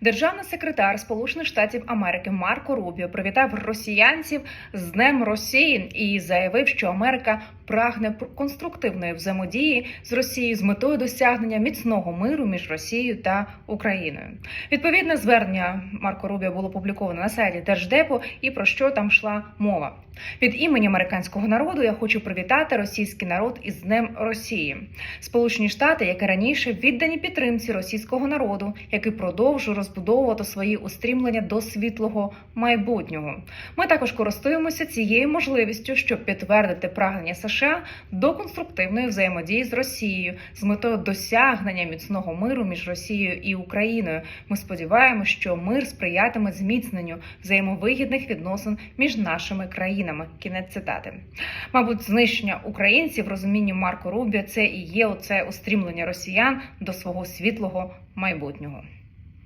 Державний секретар Сполучених Штатів Америки Марко Рубіо привітав росіянців з Днем Росії і заявив, що Америка прагне пр- конструктивної взаємодії з Росією з метою досягнення міцного миру між Росією та Україною. Відповідне звернення Марко Рубіо було опубліковано на сайті Держдепу і про що там йшла мова. Від імені американського народу я хочу привітати російський народ із Днем Росії. Сполучені Штати, як і раніше, віддані підтримці російського народу, який продовжує розбудовувати свої устрімлення до світлого майбутнього. Ми також користуємося цією можливістю, щоб підтвердити прагнення США до конструктивної взаємодії з Росією з метою досягнення міцного миру між Росією і Україною. Ми сподіваємося, що мир сприятиме зміцненню взаємовигідних відносин між нашими країнами. Кінець цитати. Мабуть, знищення українців в розумінні Марко Рубіо це і є оце устрімлення росіян до свого світлого майбутнього.